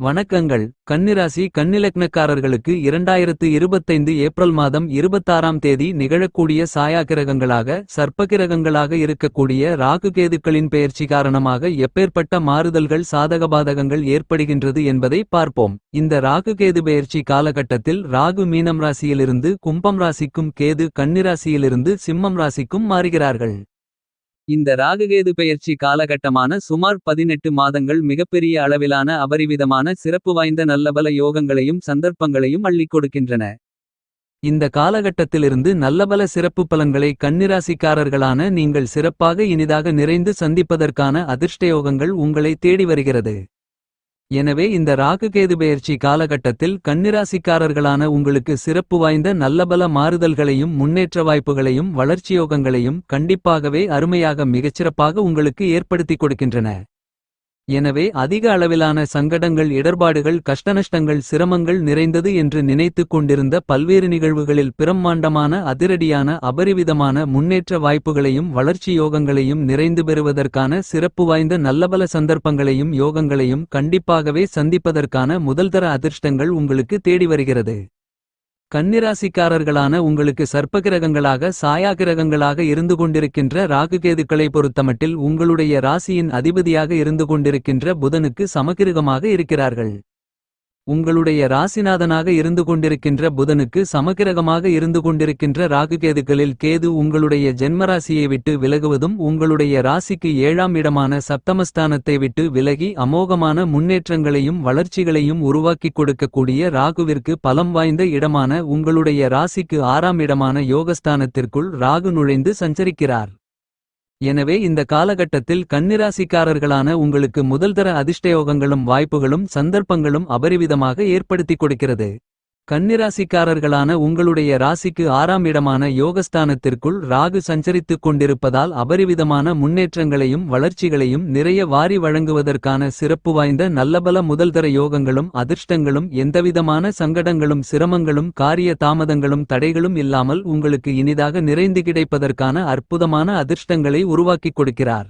வணக்கங்கள். கன்னிராசி கன்னிலக்னக்காரர்களுக்கு இரண்டாயிரத்து இருபத்தைந்து ஏப்ரல் மாதம் இருபத்தாறாம் தேதி நிகழக்கூடிய சாயாகிரகங்களாக சர்ப்பகிரகங்களாக இருக்கக்கூடிய ராகுகேதுக்களின் பெயர்ச்சி காரணமாக எப்பேற்பட்ட மாறுதல்கள் சாதகபாதகங்கள் ஏற்படுகின்றது என்பதை பார்ப்போம். இந்த ராகுகேது பெயர்ச்சி காலகட்டத்தில் ராகு மீனம் ராசியிலிருந்து கும்பம் ராசிக்கும் கேது கன்னிராசியிலிருந்து சிம்மம் ராசிக்கும் மாறுகிறார்கள். இந்த ராகுகேது பெயர்ச்சி காலகட்டமான சுமார் பதினெட்டு மாதங்கள் மிகப்பெரிய அளவிலான அபரிவிதமான சிறப்பு வாய்ந்த நல்லபல யோகங்களையும் சந்தர்ப்பங்களையும் அள்ளிக் கொடுக்கின்றன. இந்த காலகட்டத்திலிருந்து நல்லபல சிறப்பு பலன்களை கண்ணிராசிக்காரர்களான நீங்கள் சிறப்பாக இனிதாக நிறைந்து சந்திப்பதற்கான அதிர்ஷ்டயோகங்கள் உங்களை தேடி வருகிறது. எனவே இந்த ராகுகேது பெயர்ச்சி காலகட்டத்தில் கன்னிராசிக்காரர்களான உங்களுக்கு சிறப்பு வாய்ந்த நல்லபல மாறுதல்களையும் முன்னேற்ற வாய்ப்புகளையும் வளர்ச்சியோகங்களையும் கண்டிப்பாகவே அருமையாக மிகச்சிறப்பாக உங்களுக்கு ஏற்படுத்திக் கொடுக்கின்றன. எனவே அதிக அளவிலான சங்கடங்கள் இடர்பாடுகள் கஷ்டநஷ்டங்கள் சிரமங்கள் நிறைந்தது என்று நினைத்துக் கொண்டிருந்த பல்வேறு நிகழ்வுகளில் பிரம்மாண்டமான அதிரடியான அபரிவிதமான முன்னேற்ற வாய்ப்புகளையும் வளர்ச்சி யோகங்களையும் நிறைந்து பெறுவதற்கான சிறப்பு வாய்ந்த நல்லபல சந்தர்ப்பங்களையும் யோகங்களையும் கண்டிப்பாகவே சந்திப்பதற்கான முதல்தர அதிர்ஷ்டங்கள் உங்களுக்கு தேடி வருகிறது. கன்னிராசிக்காரர்களான உங்களுக்கு சர்ப்பகிரகங்களாக சாயாகிரகங்களாக இருந்து கொண்டிருக்கின்ற ராகுகேதுக்களை பொறுத்தமட்டில் உங்களுடைய ராசியின் அதிபதியாக இருந்து கொண்டிருக்கின்ற புதனுக்கு சமகிருகமாக இருக்கிறார்கள். உங்களுடைய ராசிநாதனாக இருந்து கொண்டிருக்கின்ற புதனுக்கு சமக்கிரகமாக இருந்து கொண்டிருக்கின்ற ராகுகேதுக்களில் கேது உங்களுடைய ஜென்மராசியை விட்டு விலகுவதும் உங்களுடைய ராசிக்கு ஏழாம் இடமான சப்தமஸ்தானத்தை விட்டு விலகி அமோகமான முன்னேற்றங்களையும் வளர்ச்சிகளையும் உருவாக்கிக் கொடுக்கக்கூடிய ராகுவிற்கு பலம் வாய்ந்த இடமான உங்களுடைய ராசிக்கு ஆறாம் இடமான யோகஸ்தானத்திற்குள் ராகு நுழைந்து சஞ்சரிக்கிறார். எனவே இந்த காலகட்டத்தில் கன்னிராசிக்காரர்களான உங்களுக்கு முதல்தர அதிர்ஷ்டயோகங்களும் வாய்ப்புகளும் சந்தர்ப்பங்களும் அபரிவிதமாக ஏற்படுத்திக் கொடுக்கிறது. கன்னிராசிக்காரர்களான உங்களுடைய ராசிக்கு ஆறாம் இடமான யோகஸ்தானத்திற்குள் ராகு சஞ்சரித்துக் கொண்டிருப்பதால் அபரிவிதமான முன்னேற்றங்களையும் வளர்ச்சிகளையும் நிறைய வாரி வழங்குவதற்கான சிறப்பு வாய்ந்த நல்லபல முதல்தர யோகங்களும் அதிர்ஷ்டங்களும் எந்தவிதமான சங்கடங்களும் சிரமங்களும் காரிய தாமதங்களும் தடைகளும் இல்லாமல் உங்களுக்கு இனிதாக நிறைந்து கிடைப்பதற்கான அற்புதமான அதிர்ஷ்டங்களை உருவாக்கிக் கொடுக்கிறார்.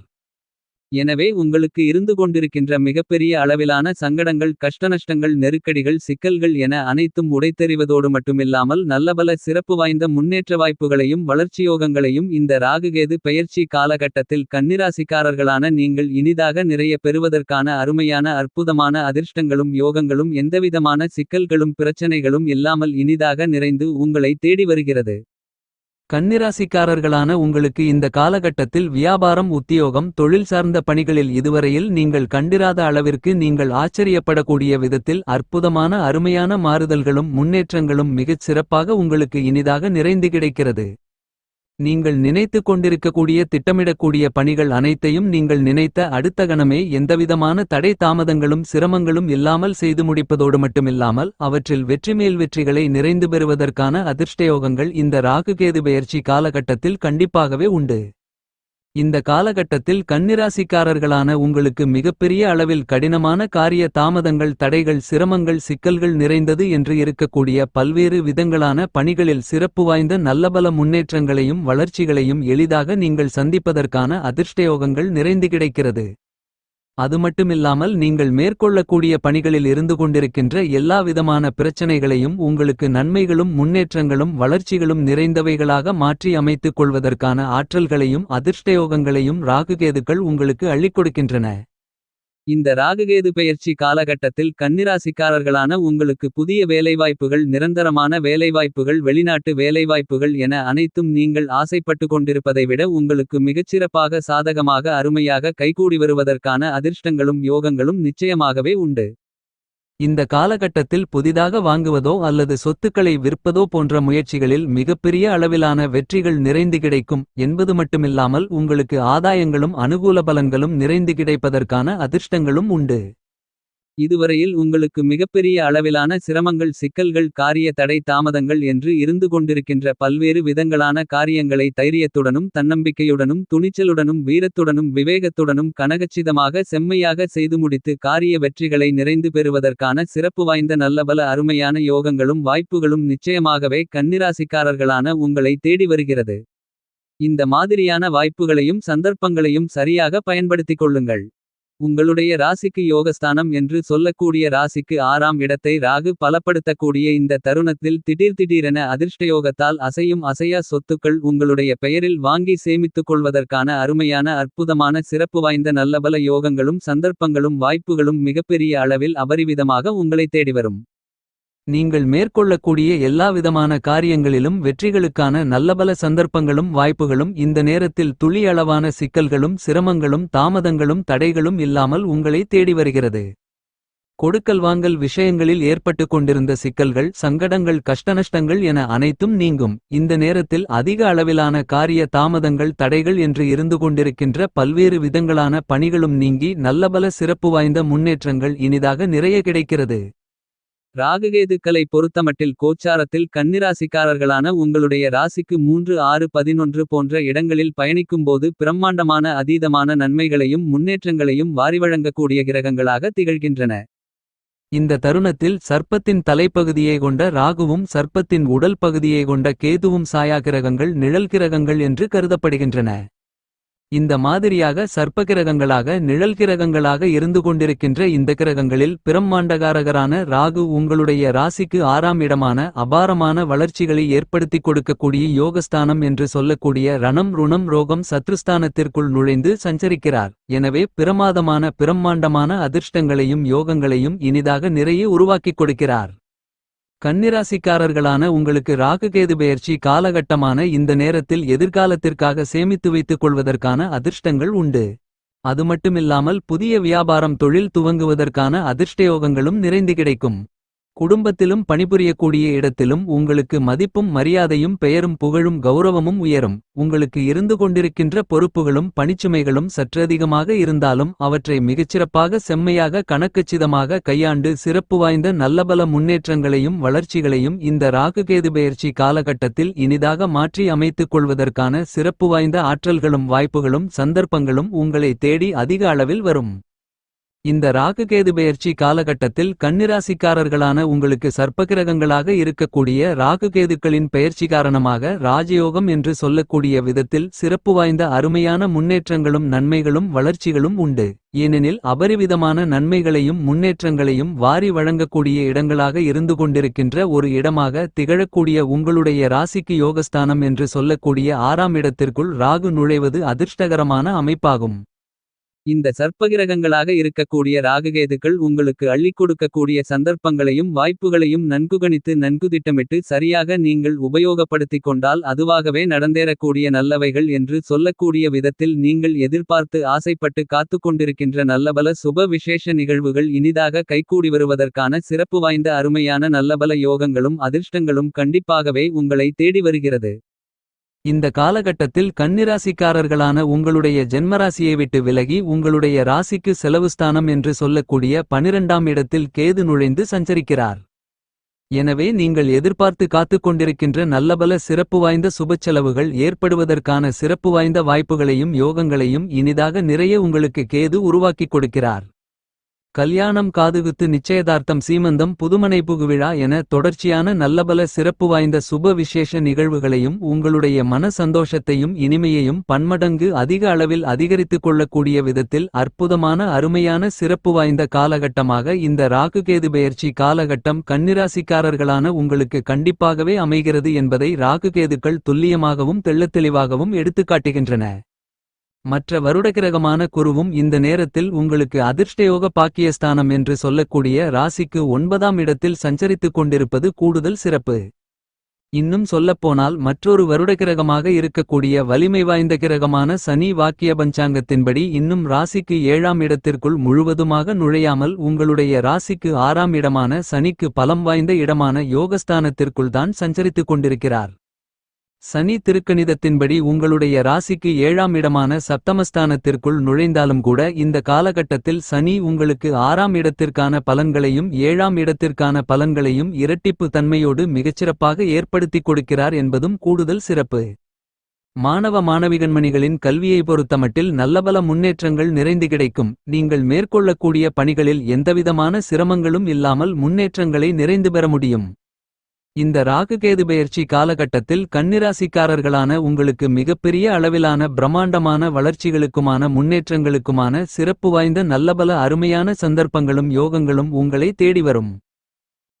எனவே உங்களுக்கு இருந்து கொண்டிருக்கின்ற மிகப்பெரிய அளவிலான சங்கடங்கள் கஷ்டநஷ்டங்கள் நெருக்கடிகள் சிக்கல்கள் என அனைத்தும் உடைத்தெறிவதோடு மட்டுமில்லாமல் நல்லபல சிறப்பு வாய்ந்த முன்னேற்ற வாய்ப்புகளையும் வளர்ச்சியோகங்களையும் இந்த ராகுகேது பெயர்ச்சி காலகட்டத்தில் கன்னிராசிக்காரர்களான நீங்கள் இனிதாக நிறைய பெறுவதற்கான அருமையான அற்புதமான அதிர்ஷ்டங்களும் யோகங்களும் எந்தவிதமான சிக்கல்களும் பிரச்சனைகளும் இல்லாமல் இனிதாக நிறைந்து உங்களை தேடி வருகிறது. கன்னிராசிக்காரர்களான உங்களுக்கு இந்த காலகட்டத்தில் வியாபாரம் உத்தியோகம் தொழில் சார்ந்த பணிகளில் இதுவரையில் நீங்கள் கண்டிராத அளவிற்கு நீங்கள் ஆச்சரியப்படக்கூடிய விதத்தில் அற்புதமான அருமையான மாறுதல்களும் முன்னேற்றங்களும் மிகச் சிறப்பாக உங்களுக்கு இனிதாக நிறைந்து கிடைக்கிறது. நீங்கள் நினைத்துக் கொண்டிருக்கக்கூடிய திட்டமிடக்கூடிய பணிகள் அனைத்தையும் நீங்கள் நினைத்த அடுத்த கணமே எந்தவிதமான தடை தாமதங்களும் சிரமங்களும் இல்லாமல் செய்து முடிப்பதோடு மட்டுமில்லாமல் அவற்றில் வெற்றிமேல் வெற்றிகளை நிறைந்து பெறுவதற்கான அதிர்ஷ்டயோகங்கள் இந்த ராகுகேது பெயர்ச்சி காலகட்டத்தில் கண்டிப்பாகவே உண்டு. இந்த காலகட்டத்தில் கன்னிராசிக்காரர்களான உங்களுக்கு மிகப்பெரிய அளவில் கடினமான காரிய தாமதங்கள் தடைகள் சிரமங்கள் சிக்கல்கள் நிறைந்தது என்று இருக்கக்கூடிய பல்வேறு விதங்களான பணிகளில் சிறப்பு வாய்ந்த நல்லபல முன்னேற்றங்களையும் வளர்ச்சிகளையும் எளிதாக நீங்கள் சந்திப்பதற்கான அதிர்ஷ்டயோகங்கள் நிறைந்து கிடைக்கிறது. அது மட்டுமில்லாமல் நீங்கள் மேற்கொள்ளக்கூடிய பணிகளில் இருந்து கொண்டிருக்கின்ற எல்லா விதமான பிரச்சனைகளையும் உங்களுக்கு நன்மைகளும் முன்னேற்றங்களும் வளர்ச்சிகளும் நிறைந்தவைகளாக மாற்றி அமைத்துக் கொள்வதற்கான ஆற்றல்களையும் அதிர்ஷ்டயோகங்களையும் ராகுகேதுக்கள் உங்களுக்கு அள்ளிக் கொடுக்கின்றன. இந்த ராகுகேது பெயர்ச்சி காலகட்டத்தில் கன்னிராசிக்காரர்களான உங்களுக்கு புதிய வேலைவாய்ப்புகள் நிரந்தரமான வேலைவாய்ப்புகள் வெளிநாட்டு வேலைவாய்ப்புகள் என அனைத்தும் நீங்கள் ஆசைப்பட்டு கொண்டிருப்பதை விட உங்களுக்கு மிகச்சிறப்பாக சாதகமாக அருமையாக கைகூடி வருவதற்கான அதிர்ஷ்டங்களும் யோகங்களும் நிச்சயமாகவே உண்டு. இந்த காலகட்டத்தில் புதிதாக வாங்குவதோ அல்லது சொத்துக்களை விற்பதோ போன்ற முயற்சிகளில் மிகப்பெரிய அளவிலான வெற்றிகள் நிறைந்து கிடைக்கும் என்பது மட்டுமில்லாமல் உங்களுக்கு ஆதாயங்களும் அனுகூல பலன்களும் நிறைந்து கிடைப்பதற்கான அதிர்ஷ்டங்களும் உண்டு. இதுவரையில் உங்களுக்கு மிகப்பெரிய அளவிலான சிரமங்கள் சிக்கல்கள் காரிய தடை தாமதங்கள் என்று இருந்து கொண்டிருக்கின்ற பல்வேறு விதங்களான காரியங்களை தைரியத்துடனும் தன்னம்பிக்கையுடனும் துணிச்சலுடனும் வீரத்துடனும் விவேகத்துடனும் கனகச்சிதமாக செம்மையாக செய்து முடித்து காரிய வெற்றிகளை நிறைந்து பெறுவதற்கான சிறப்பு வாய்ந்த நல்லபல அருமையான யோகங்களும் வாய்ப்புகளும் நிச்சயமாகவே கன்னிராசிக்காரர்களான உங்களை தேடி வருகிறது. இந்த மாதிரியான வாய்ப்புகளையும் சந்தர்ப்பங்களையும் சரியாக பயன்படுத்திக் கொள்ளுங்கள். உங்களுடைய ராசிக்கு யோகஸ்தானம் என்று சொல்லக்கூடிய ராசிக்கு ஆறாம் இடத்தை ராகு பலப்படுத்தக்கூடிய இந்த தருணத்தில் திடீர் திடீரென அதிர்ஷ்டயோகத்தால் அசையும் அசையா சொத்துக்கள் உங்களுடைய பெயரில் வாங்கி சேமித்துக் கொள்வதற்கான அருமையான அற்புதமான சிறப்பு வாய்ந்த நல்லபல யோகங்களும் சந்தர்ப்பங்களும் வாய்ப்புகளும் மிகப்பெரிய அளவில் அபரிவிதமாக உங்களை தேடிவரும். நீங்கள் மேற்கொள்ளக்கூடிய எல்லாவிதமான காரியங்களிலும் வெற்றிகளுக்கான நல்லபல சந்தர்ப்பங்களும் வாய்ப்புகளும் இந்த நேரத்தில் துளியளவான சிக்கல்களும் சிரமங்களும் தாமதங்களும் தடைகளும் இல்லாமல் உங்களை தேடி வருகிறது. கொடுக்கல் வாங்கல் விஷயங்களில் ஏற்பட்டு கொண்டிருந்த சிக்கல்கள் சங்கடங்கள் கஷ்டநஷ்டங்கள் என அனைத்தும் நீங்கும். இந்த நேரத்தில் அதிக அளவிலான காரிய தாமதங்கள் தடைகள் என்று இருந்து கொண்டிருக்கின்ற பல்வேறு விதங்களான பணிகளும் நீங்கி நல்லபல சிறப்பு வாய்ந்த முன்னேற்றங்கள் இனிதாக நிறைய கிடைக்கிறது. ராககேதுக்களை பொறுத்தமட்டில் கோச்சாரத்தில் கன்னிராசிக்காரர்களான உங்களுடைய ராசிக்கு மூன்று ஆறு பதினொன்று போன்ற இடங்களில் பயணிக்கும்போது பிரம்மாண்டமான அதீதமான நன்மைகளையும் முன்னேற்றங்களையும் வாரிவழங்கக்கூடிய கிரகங்களாக திகழ்கின்றன. இந்த தருணத்தில் சர்ப்பத்தின் தலைப்பகுதியை கொண்ட ராகுவும் சர்ப்பத்தின் உடல் பகுதியை கொண்ட கேதுவும் சாயா கிரகங்கள் நிழல்கிரகங்கள் என்று கருதப்படுகின்றன. இந்த மாதிரியாக சர்ப்பகிரகங்களாக நிழல்கிரகங்களாக இருந்து கொண்டிருக்கின்ற இந்த கிரகங்களில் பிரம்மாண்டகாரகரான ராகு உங்களுடைய ராசிக்கு ஆறாம் இடமான அபாரமான வளர்ச்சிகளை ஏற்படுத்திக் கொடுக்கக்கூடிய யோகஸ்தானம் என்று சொல்லக்கூடிய ரணம் ருணம் ரோகம் சத்ருஸ்தானத்திற்குள் நுழைந்து சஞ்சரிக்கிறார். எனவே பிரமாதமான பிரம்மாண்டமான அதிர்ஷ்டங்களையும் யோகங்களையும் இனிதாக நிறைய உருவாக்கிக் கொடுக்கிறார். கன்னிராசிக்காரர்களான உங்களுக்கு ராகுகேது பெயர்ச்சி காலகட்டமான இந்த நேரத்தில் எதிர்காலத்திற்காக சேமித்து வைத்துக் கொள்வதற்கான அதிர்ஷ்டங்கள் உண்டு. அது மட்டுமில்லாமல் புதிய வியாபாரம் தொழில் துவங்குவதற்கான அதிர்ஷ்டயோகங்களும் நிறைந்து கிடைக்கும். குடும்பத்திலும் பணிபுரியக்கூடிய இடத்திலும் உங்களுக்கு மதிப்பும் மரியாதையும் பெயரும் புகழும் கௌரவமும் உயரும். உங்களுக்கு இருந்து கொண்டிருக்கின்ற பொறுப்புகளும் பணிச்சுமைகளும் சற்றதிகமாக இருந்தாலும் அவற்றை மிகச்சிறப்பாக செம்மையாக கணக்கச்சிதமாக கையாண்டு சிறப்பு வாய்ந்த நல்லபல முன்னேற்றங்களையும் வளர்ச்சிகளையும் இந்த ராகுகேது பெயர்ச்சி காலகட்டத்தில் இனிதாக மாற்றி அமைத்துக் கொள்வதற்கான சிறப்பு வாய்ந்த ஆற்றல்களும் வாய்ப்புகளும் சந்தர்ப்பங்களும் உங்களை தேடி அதிக அளவில் வரும். இந்த ராகுகேது பெயர்ச்சி காலகட்டத்தில் கன்னிராசிக்காரர்களான உங்களுக்கு சர்ப்பகிரகங்களாக இருக்கக்கூடிய ராகுகேதுக்களின் பெயர்ச்சி காரணமாக ராஜயோகம் என்று சொல்லக்கூடிய விதத்தில் சிறப்பு வாய்ந்த அருமையான முன்னேற்றங்களும் நன்மைகளும் வளர்ச்சிகளும் உண்டு. ஏனெனில் அபரிவிதமான நன்மைகளையும் முன்னேற்றங்களையும் வாரி வழங்கக்கூடிய இடங்களாக இருந்து கொண்டிருக்கின்ற ஒரு இடமாக திகழக்கூடிய உங்களுடைய ராசிக்கு யோகஸ்தானம் என்று சொல்லக்கூடிய ஆறாம் இடத்திற்குள் ராகு நுழைவது அதிர்ஷ்டகரமான அமைப்பாகும். இந்த சர்ப்பகிரகங்களாக இருக்கக்கூடிய ராககேதுக்கள் உங்களுக்கு அள்ளிக் கொடுக்கக்கூடிய சந்தர்ப்பங்களையும் வாய்ப்புகளையும் நன்கு கணித்து நன்கு திட்டமிட்டு சரியாக நீங்கள் உபயோகப்படுத்திக் கொண்டால் அதுவாகவே நடந்தேறக்கூடிய நல்லவைகள் என்று சொல்லக்கூடிய விதத்தில் நீங்கள் எதிர்பார்த்து ஆசைப்பட்டு காத்துக்கொண்டிருக்கின்ற நல்லபல சுப விசேஷ நிகழ்வுகள் இனிதாக கைகூடி வருவதற்கான சிறப்பு வாய்ந்த அருமையான நல்லபல யோகங்களும் அதிர்ஷ்டங்களும் கண்டிப்பாகவே உங்களை தேடி வருகிறது. இந்த காலகட்டத்தில் கன்னிராசிக்காரர்களான உங்களுடைய ஜென்மராசியை விட்டு விலகி உங்களுடைய ராசிக்கு செலவுஸ்தானம் என்று சொல்லக்கூடிய பனிரெண்டாம் இடத்தில் கேது நுழைந்து சஞ்சரிக்கிறார். எனவே நீங்கள் எதிர்பார்த்து காத்துக் கொண்டிருக்கின்ற நல்லபல சிறப்பு வாய்ந்த சுபச்செலவுகள் ஏற்படுவதற்கான சிறப்பு வாய்ந்த வாய்ப்புகளையும் யோகங்களையும் இனிதாக நிறைய உங்களுக்கு கேது உருவாக்கிக் கொடுக்கிறார். கல்யாணம் காதுகுத்து நிச்சயதார்த்தம் சீமந்தம் புதுமனை புகுவிழா என தொடர்ச்சியான நல்லபல சிறப்பு வாய்ந்த சுப விசேஷ நிகழ்வுகளையும் உங்களுடைய மன சந்தோஷத்தையும் இனிமையையும் பன்மடங்கு அதிக அளவில் அதிகரித்துக் கொள்ளக்கூடிய விதத்தில் அற்புதமான அருமையான சிறப்பு வாய்ந்த காலகட்டமாக இந்த ராகுகேது பெயர்ச்சி காலகட்டம் கன்னிராசிக்காரர்களான உங்களுக்கு கண்டிப்பாகவே அமைகிறது என்பதை ராகுகேதுக்கள் துல்லியமாகவும் தெள்ளத்தெளிவாகவும் எடுத்துக்காட்டுகின்றன மற்ற வருடகிரகமான குருவும் இந்த நேரத்தில் உங்களுக்கு அதிர்ஷ்டயோக பாக்கியஸ்தானம் என்று சொல்லக்கூடிய ராசிக்கு ஒன்பதாம் இடத்தில் சஞ்சரித்துக் கொண்டிருப்பது கூடுதல் சிறப்பு. இன்னும் சொல்லப்போனால் மற்றொரு வருடகிரகமாக இருக்கக்கூடிய வலிமை வாய்ந்த கிரகமான சனி வாக்கிய பஞ்சாங்கத்தின்படி இன்னும் ராசிக்கு ஏழாம் இடத்திற்குள் முழுவதுமாக நுழையாமல் உங்களுடைய ராசிக்கு ஆறாம் இடமான சனிக்கு பலம் வாய்ந்த இடமான யோகஸ்தானத்திற்குள் தான் சஞ்சரித்துக் கொண்டிருக்கிறார். சனி திருக்கணிதத்தின்படி உங்களுடைய ராசிக்கு ஏழாம் இடமான சப்தமஸ்தானத்திற்குள் நுழைந்தாலும் கூட இந்த காலகட்டத்தில் சனி உங்களுக்கு ஆறாம் இடத்திற்கான பலன்களையும் ஏழாம் இடத்திற்கான பலன்களையும் இரட்டிப்பு தன்மையோடு மிகச்சிறப்பாக ஏற்படுத்திக் கொடுக்கிறார் என்பதும் கூடுதல் சிறப்பு. மாணவ மாணவிகண்மணிகளின் கல்வியை பொறுத்தமட்டில் நல்லபல முன்னேற்றங்கள் நிறைந்து கிடைக்கும். நீங்கள் மேற்கொள்ளக்கூடிய பணிகளில் எந்தவிதமான சிரமங்களும் இல்லாமல் முன்னேற்றங்களை நிறைந்து பெற முடியும். இந்த ராகுகேது பெயர்ச்சி காலகட்டத்தில் கன்னிராசிக்காரர்களான உங்களுக்கு மிகப்பெரிய அளவிலான பிரம்மாண்டமான வளர்ச்சிகளுக்குமான முன்னேற்றங்களுக்குமான சிறப்பு வாய்ந்த நல்லபல அருமையான சந்தர்ப்பங்களும் யோகங்களும் உங்களை தேடி வரும்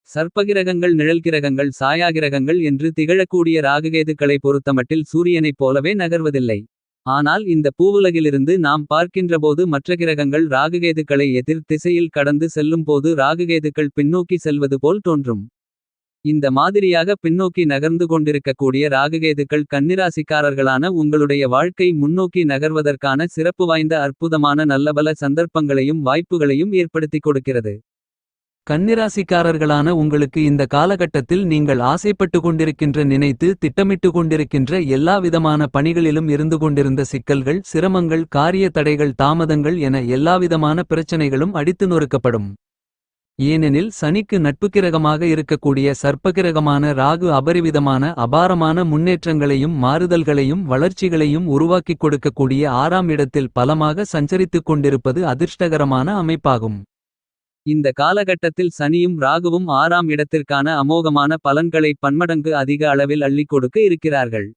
சர்ப்பகிரகங்கள் நிழல்கிரகங்கள் சாயாகிரகங்கள் என்று திகழக்கூடிய ராகுகேதுக்களை பொறுத்தமட்டில் சூரியனைப் போலவே நகர்வதில்லை. ஆனால் இந்த பூவுலகிலிருந்து நாம் பார்க்கின்றபோது மற்ற கிரகங்கள் ராகுகேதுக்களை எதிர் திசையில் கடந்து செல்லும்போது ராகுகேதுக்கள் பின்னோக்கி செல்வது போல் தோன்றும். இந்த மாதிரியாக பின்னோக்கி நகர்ந்து கொண்டிருக்கக்கூடிய ராககேதுக்கள் கன்னிராசிக்காரர்களான உங்களுடைய வாழ்க்கை முன்னோக்கி நகர்வதற்கான சிறப்பு வாய்ந்த அற்புதமான நல்லபல சந்தர்ப்பங்களையும் வாய்ப்புகளையும் ஏற்படுத்திக் கொடுக்கிறது. கன்னிராசிக்காரர்களான உங்களுக்கு இந்த காலகட்டத்தில் நீங்கள் ஆசைப்பட்டு கொண்டிருக்கின்ற நினைத்து திட்டமிட்டு கொண்டிருக்கின்ற எல்லாவிதமான பணிகளிலும் இருந்து கொண்டிருந்த சிக்கல்கள் சிரமங்கள் காரிய தடைகள் தாமதங்கள் என எல்லாவிதமான பிரச்சனைகளும் அடித்து நொறுக்கப்படும். ஏனெனில் சனிக்கு நட்புக்கிரகமாக இருக்கக்கூடிய சர்ப்பகிரகமான ராகு அபரிவிதமான அபாரமான முன்னேற்றங்களையும் மாறுதல்களையும் வளர்ச்சிகளையும் உருவாக்கிக் கொடுக்கக்கூடிய ஆறாம் இடத்தில் பலமாக சஞ்சரித்துக் கொண்டிருப்பது அதிர்ஷ்டகரமான அமைப்பாகும். இந்த காலகட்டத்தில் சனியும் ராகுவும் ஆறாம் இடத்திற்கான அமோகமான பலன்களை பன்மடங்கு அதிக அளவில் அள்ளிக் கொடுக்க இருக்கிறார்கள்.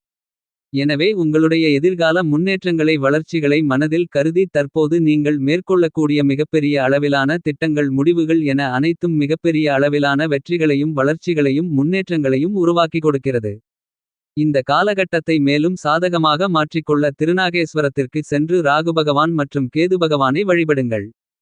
எனவே உங்களுடைய எதிர்கால முன்னேற்றங்களை வளர்ச்சிகளை மனதில் கருதி தற்போது நீங்கள் மேற்கொள்ளக்கூடிய மிகப்பெரிய அளவிலான திட்டங்கள் முடிவுகள் என அனைத்தும் மிகப்பெரிய அளவிலான வெற்றிகளையும் வளர்ச்சிகளையும் முன்னேற்றங்களையும் உருவாக்கிக் கொடுக்கிறது. இந்த காலகட்டத்தை மேலும் சாதகமாக மாற்றிக்கொள்ள திருநாகேஸ்வரத்திற்கு சென்று ராகுபகவான் மற்றும் கேதுபகவானை வழிபடுங்கள்.